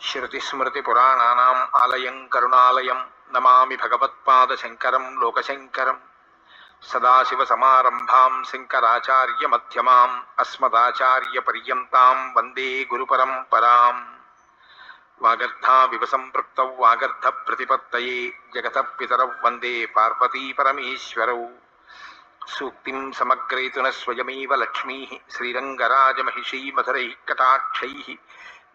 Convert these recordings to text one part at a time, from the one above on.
శృతిస్మృతిపురాణానాम् ఆలయం కరుణాలయం నమామి భగవత్పాదశంకరం లోకశంకరం సదాశివసమారంభాం శంకరాచార్యమధ్యమాం అస్మదాచార్యపర్యంతాం వందే గురుపరంపరాం వాగర్ధావివ సంపృక్తౌ వాగర్ధ ప్రతిపత్తయే జగత పితరౌ వందే పార్వతీపరమేశ్వరౌ సూక్తిం సమగ్రయతున స్వయమేవ లక్ష్మీ శ్రీరంగరాజమహిషీ మధురై కటాక్షై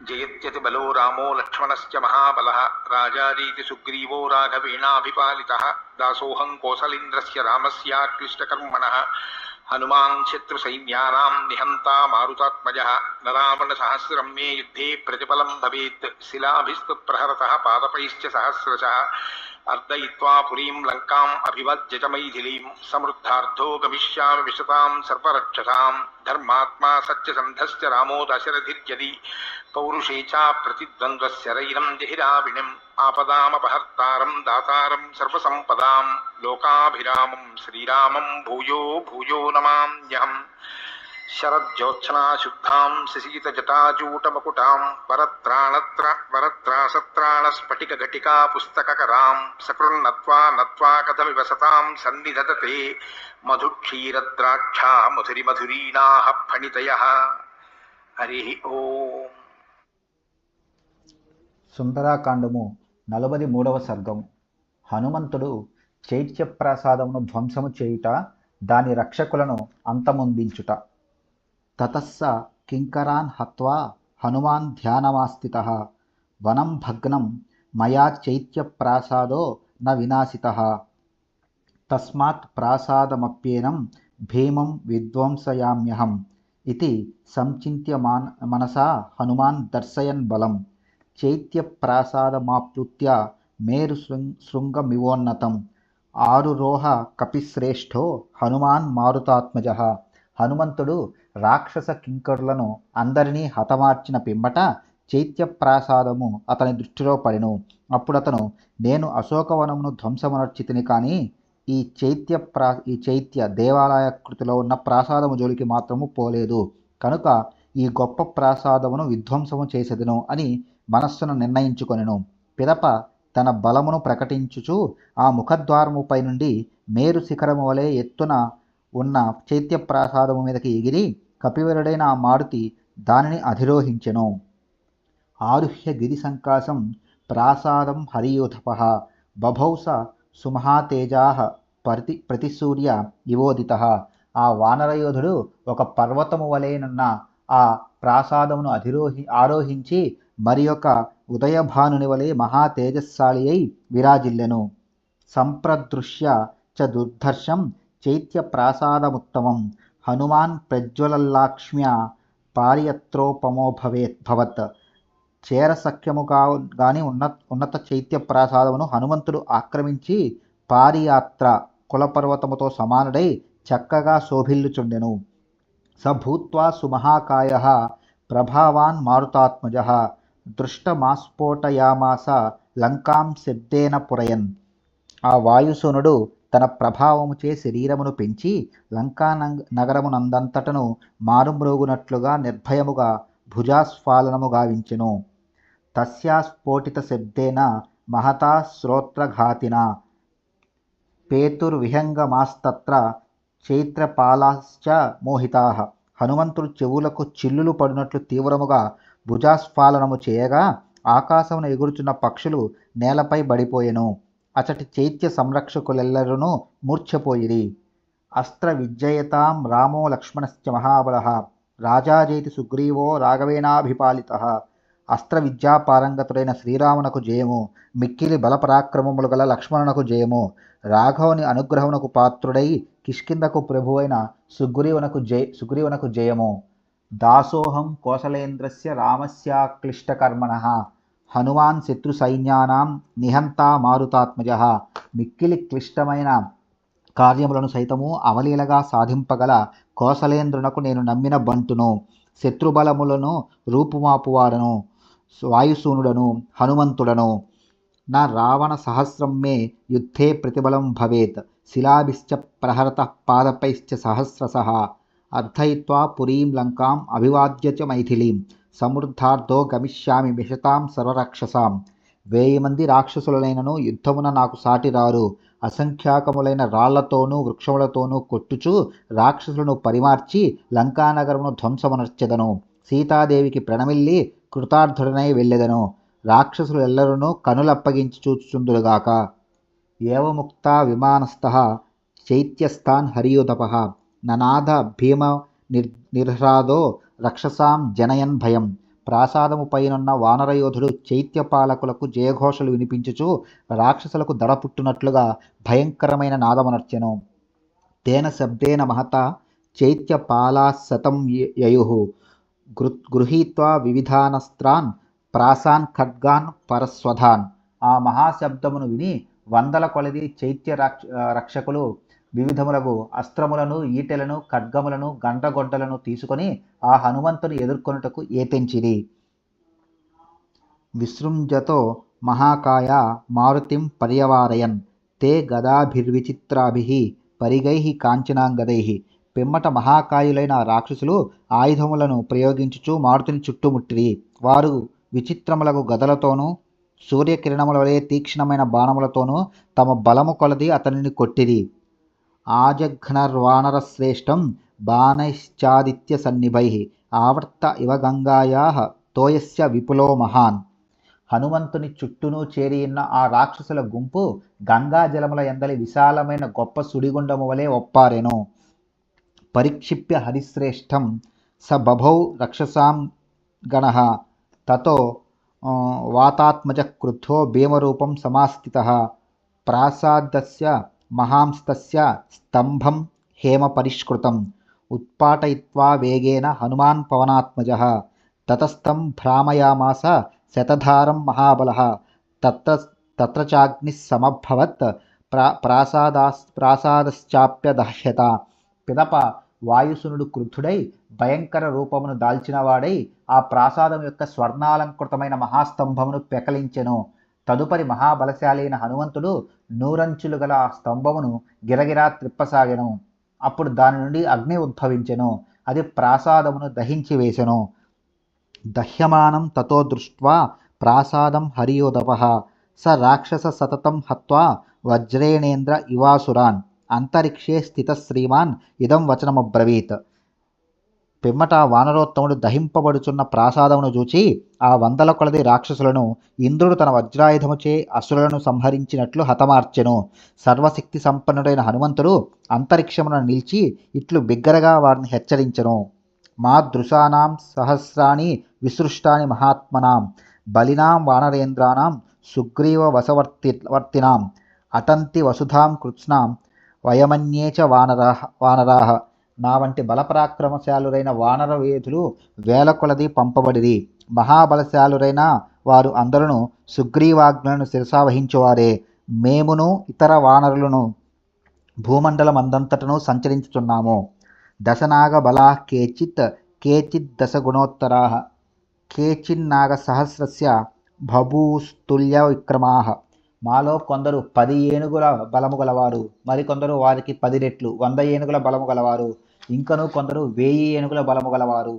జయత్యతి బలో రామో లక్ష్మణశ్చ మహాబలः రాజారీతి సుగ్రీవో రాఘవేణాభిపాలితः దాసోహం కోసలేంద్రస్య రామస్యాక్లిష్టకర్మణः హనుమాన్ శత్రుసైన్యానాం నిహంతా మారుతాత్మజः నరావణసహస్రం మే యుద్ధే ప్రతిఫలం భవేత్ శిలాభిస్తు ప్రహరతः పాదపైశ్చ సహస్రశः అర్దయిత్వా పురీం లంకాం అభివజ్య చ మైథిలీం సమృద్ధార్థో గమిష్యామి విశతాం సర్వరక్షసాం ధర్మాత్మా సత్యసంధశ్చ రామో దశరథిర్యది పౌరుషే చ ప్రతిద్వంద్వశరైరం జహిరావిణిం ఆపదామపహర్తారం దాతారం సర్వసంపదాం లోకాభిరామం శ్రీరామం భూయో భూయో నమామ్యహం శరజ్యోత్సనాశుద్ధాం శశీతజటాజూటమకుటాం వరత్రాణత్ర వరత్రాసత్రాణ స్ఫటిక ఘటికా పుస్తకరాం సకృన్నత్వా నత్వా కథమివ సతాం సన్నిధదతే మధుక్షీరద్రాక్షా మధురిమధురీణాః ఫణితయ హరి ఓం. సుందరాకాండము నలభై మూడవ సర్గం. హనుమంతుడు చైత్యప్రసాదమును ధ్వంసము చేయుట దాని రక్షకులను అంతమొందించుట. తతస్స కింకరాన్ హత్వా హనుమాన్ ధ్యానమాస్థిత. వనం భగ్నం మయా చైత్యప్రాసాదో న వినాశిత. తస్మాత్ ప్రాసాదమప్యేనం భీమం విధ్వంసయామ్యహం ఇది సంచింత్య మాన్ మనసా హనుమాన్ దర్శయన్ బలం. చైత్యప్రాసాదమాప్లుత్య మేరు శృంగ్ శృంగమివోన్నతం. ఆరురోహ కపిశ్రేష్ఠో హనుమాన్ మారుతాత్మజ. హనుమంతుడు రాక్షస కింకరులను అందరినీ హతమార్చిన పిమ్మట చైత్యప్రాసాదము అతని దృష్టిలో పడెను. అప్పుడతను నేను అశోకవనమును ధ్వంసమనర్చితిని కానీ ఈ చైత్య ప్రా ఈ చైత్య దేవాలయ కృతిలో ఉన్న ప్రాసాదము జోలికి మాత్రము పోలేదు. కనుక ఈ గొప్ప ప్రాసాదమును విధ్వంసము చేసేదను అని మనస్సును నిర్ణయించుకొనెను. పిదప తన బలమును ప్రకటించుచు ఆ ముఖద్వారముపై నుండి మేరు శిఖరము వలె ఎత్తున ఉన్న చైత్య ప్రాసాదము మీదకి ఎగిరి కపివరుడైన ఆ మారుతి దానిని అధిరోహించెను. ఆరుహ్య గిరి సంకాసం ప్రాసాదం హరియూథప బభౌస సుమహాతేజా ప్రతి ప్రతిసూర్య ఇవోదిత ఆ వానరయోధుడు ఒక పర్వతము వలెనున్న ఆ ప్రాసాదమును అధిరోహి ఆరోహించి మరి యొక్క ఉదయభానుని వలె మహాతేజస్శాలి అయి విరాజిల్లెను. సంప్రదృశ్య చ దుర్ధర్షం చైత్య ప్రాసాదముత్తమం హనుమాన్ ప్రజ్వలల్లాక్ష్మ్య పారియత్రోపమో భవేత్ భవత్ చేరసఖ్యముగా గాని ఉన్నత ఉన్నత చైత్య ప్రాసాదమును హనుమంతుడు ఆక్రమించి పారియాత్ర కులపర్వతముతో సమానుడై చక్కగా శోభిల్లుచుండెను సభూత్వా సుమహాకాయ ప్రభావాన్ మారుతాత్మజ దృష్టమాస్ఫోటయామాస లంకాం శబ్దేన పురయన్ ఆ వాయుసునుడు తన ప్రభావముచే శరీరమును పెంచి లంకా నగరమునందంతటను మారుమ్రోగునట్లుగా నిర్భయముగా భుజాస్ఫాలనము గావించెను. తస్యాస్ఫోటిత శబ్దేన మహతా శ్రోత్రఘాతిన. పేతుర్విహంగమాస్తత్ర చైత్రపాలాశ్చ మోహితా. హనుమంతుడు చెవులకు చిల్లులు పడినట్లు తీవ్రముగా భుజాస్ఫాలనము చేయగా ఆకాశమును ఎగురుచున్న పక్షులు నేలపై బడిపోయెను. అచటి చైత్య సంరక్షకులెల్లరూ మూర్ఛపోయిరి. అస్త్ర విజయతాం రామో లక్ష్మణశ్చ మహాబల. రాజాజైతి సుగ్రీవో రాఘవేనాభిపాలిత అస్త్ర విద్యాపారంగతుడైన శ్రీరామునకు జయము. మిక్కిలి బలపరాక్రమములు గల లక్ష్మణునకు జయము. రాఘవుని అనుగ్రహమునకు పాత్రుడై కిష్కిందకు ప్రభువైన సుగ్రీవునకు జయ సుగ్రీవునకు జయము. దాసోహం కోసలేంద్రస్య రామస్యాక్లిష్టకర్మణ. హనుమాన్ శత్రు సైన్యానాం నిహంతా మారుతాత్మజ. మిక్కిలి క్లిష్టమైన కార్యములను సైతము అవలీలగా సాధింపగల కోసలేంద్రునకు నేను నమ్మిన బంటును శత్రుబలములను రూపుమాపువాడను వాయుసూనుడను హనుమంతుడను. నా రావణ సహస్రం మే యుద్ధే ప్రతిబలం భవేత్. శిలాభిశ్చ ప్రహరత పాదపైశ్చ సహస్రశ అర్థయిత్వా పురీం లంకాం అభివాద్య చ మైథిలీం. సమృద్ధార్థో గమిష్యామి మిషతాం సర్వరాక్షసాం. వేయి మంది రాక్షసులైనను యుద్ధమున నాకు సాటిరారు. అసంఖ్యాకములైన రాళ్ళతోనూ వృక్షములతోనూ కొట్టుచు రాక్షసులను పరిమార్చి లంకానగరమును ధ్వంసమునర్చెదను. సీతాదేవికి ప్రణమిల్లి కృతార్థుడనై వెళ్ళెదను. రాక్షసులు ఎల్లరూ కనులప్పగించి చూచుచుందురుగాక. ఏవముక్త విమానస్థ చైత్యస్థాన్ హరియుదప. ననాథ భీమ నిర్ నిర్హ్రాదో రక్షసాం జనయన్ భయం. ప్రాసాదము పైనున్న వానరయోధుడు చైత్యపాలకులకు జయఘోషలు వినిపించుచు రాక్షసులకు దడ పుట్టునట్లుగా భయంకరమైన నాదమనర్చెను. తేన శబ్దేన మహత చైత్యపాలాశతం యయు. గృ గృహీత్వా వివిధానస్త్రాన్ ప్రాసాన్ ఖడ్గాన్ పరస్వధాన్. ఆ మహాశబ్దమును విని వందల కొలది చైత్య రక్షకులు వివిధములకు అస్త్రములను ఈటెలను ఖడ్గములను గండ్రగొడ్డలను తీసుకొని ఆ హనుమంతుని ఎదుర్కొనుటకు ఏతెంచిరి. విసృంజతో మహాకాయ మారుతిం పర్యవారయన్ తే గదాభిర్విచిత్రాభి పరిగై కాంచనాంగదై. పిమ్మట మహాకాయులైన రాక్షసులు ఆయుధములను ప్రయోగించుచు మారుతిని చుట్టుముట్టిరి. వారు విచిత్రములకు గదలతోనూ సూర్యకిరణముల వలె తీక్షణమైన బాణములతోనూ తమ బలము కొలది అతనిని కొట్టిరి. ఆజఘ్నర్వానరశ్రేష్టం బాణైశ్చాదిత్య సన్నిభై ఆవర్త ఇవ గంగాయా తోయస్య విపులో మహాన్. హనుమంతుని చుట్టూను చేరియున్న ఆ రాక్షసుల గుంపు గంగా జలముల ఎందలి విశాలమైన గొప్ప సుడిగుండము వలె ఒప్పారెను. పరిక్షిప్య హరిశ్రేష్టం స బభౌ రక్షసాం గణ తతో వాతాత్మజ క్రుద్ధో భీమరూపం సమాస్థిత. ప్రాసాదస్య మహాంస్తస్య స్తంభం హేమ పరిష్కృతం ఉత్పాటయిత్వా వేగేన హనుమాన్ పవనాత్మజ తతస్థం భ్రామయామాస శతధారం మహాబల తత్ర తత్ర సమభవత్ ప్రా ప్రాసాదాస్ ప్రాసాదశ్చాప్యదహ్యత పిదప వాయుసునుడు క్రుద్ధుడై భయంకర రూపమును దాల్చినవాడై ఆ ప్రాసాదం యొక్క స్వర్ణాలంకృతమైన మహాస్తంభమును పెకలించెను తదుపరి మహాబలశాలైన హనుమంతుడు నూరంచులు గల ఆ స్తంభమును గిరగిరా త్రిప్పసాగెను. అప్పుడు దాని నుండి అగ్ని ఉద్భవించెను. అది ప్రాసాదమును దహించి వేసెను. దహ్యమానం తతో దృష్ట్వా ప్రాసాదం హరియోదప స రాక్షస సతతం హత్వా వజ్రేణేంద్ర ఇవాసురాన్. అంతరిక్షే స్థిత శ్రీమాన్ ఇదం వచనమబ్రవీత్. పిమ్మట వానరోత్తముడు దహింపబడుచున్న ప్రాసాదమును చూచి ఆ వందల కొలది రాక్షసులను ఇంద్రుడు తన వజ్రాయుధముచే అసురులను సంహరించినట్లు హతమార్చెను. సర్వశక్తి సంపన్నుడైన హనుమంతుడు అంతరిక్షమున నిలిచి ఇట్లు బిగ్గరగా వారిని హెచ్చరించెను. మా దృశానాం సహస్రాణి విసృష్టాని మహాత్మనాం బలినాం వానరేంద్రానాం సుగ్రీవ వసవర్తి వర్తినాం అటంతి వసుధాం కృత్స్నాం వయమన్యే చ వానరా వానరాహ నా వంటి బలపరాక్రమశాలురైన వానర వేధులు వేల కొలది పంపబడిరి. మహాబలశాలురైన వారు అందరూ సుగ్రీవాజ్ఞలను శిరసావహించువారే మేమును ఇతర వానరులను భూమండలం అందంతటను సంచరించుతున్నాము దశనాగ బలా కేచిత్ కేచిత్ దశగుణోత్తరా కేచిన్నాగ సహస్రస్య బభూస్తుల్య విక్రమా. మాలో కొందరు పది ఏనుగుల బలము గలవారు మరికొందరు వారికి పది రెట్లు వంద ఏనుగుల బలము గలవారు. ఇంకను కొందరు వేయి ఏనుగుల బలము గలవారు.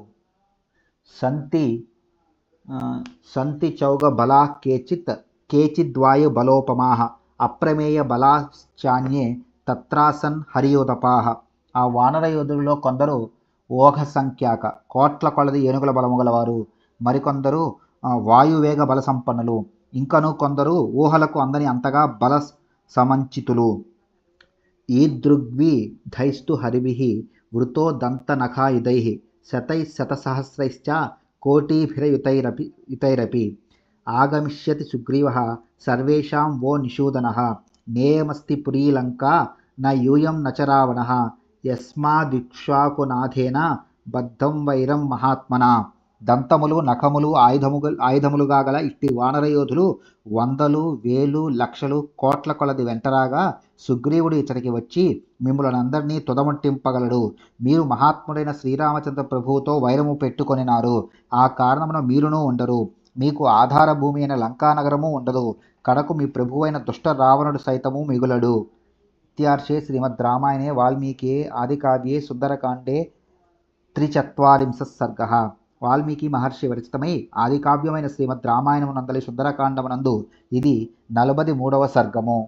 సంతి సంతి చౌగ బలా కేచిత్ కేచిద్వాయు బలోపమాహ అప్రమేయ బలాశ్చాన్యే తత్రాసన్ హరియోదపాహ. ఆ వానర యోధుల్లో కొందరు ఓఘ సంఖ్యాక కోట్ల కొలది ఏనుగుల బలము గలవారు. మరికొందరు వాయువేగ బల సంపన్నులు ఇంకను కొందరు ఊహలకు అందని అంతగా బల సమంచితులు ఈదృగ్వి ధైస్తు హరివిహి వృతో దంతనఖాయుధైః శతైః శతసహస్రైశ్చ కోటీభిరయుతైరపి యుతైరపి. ఆగమిష్యతి సుగ్రీవः సర్వేషాం వో నిషూదనः. నేయమస్తి పురీలంకా న యూయం న యస్మాదిక్ష్వాకునాథేన బద్ధం వైరం మహాత్మనా. దంతములు నఖములు ఆయుధములు ఆయుధములుగా గల ఇట్టి వానరయోధులు వందలు వేలు లక్షలు కోట్ల కొలది వెంటరాగా సుగ్రీవుడు ఇతనికి వచ్చి మిమ్మలను అందరినీ తుదముట్టింపగలడు. మీరు మహాత్ముడైన శ్రీరామచంద్ర ప్రభువుతో వైరము పెట్టుకొనినారు. ఆ కారణమున మీరును ఉండరు. మీకు ఆధార భూమి అయిన లంకానగరము ఉండదు. కడకు మీ ప్రభువైన దుష్ట రావణుడు సైతము మిగులడు. ఇత్యార్షే శ్రీమద్ రామాయణే వాల్మీకి ఆదికావ్యే సుందరకాండే త్రిచత్వారింశ సర్గ. వాల్మీకి మహర్షి విరచితమై ఆదికావ్యమైన శ్రీమద్ రామాయణమునందలి సుందరకాండమునందు ఇది నలభది మూడవ సర్గము.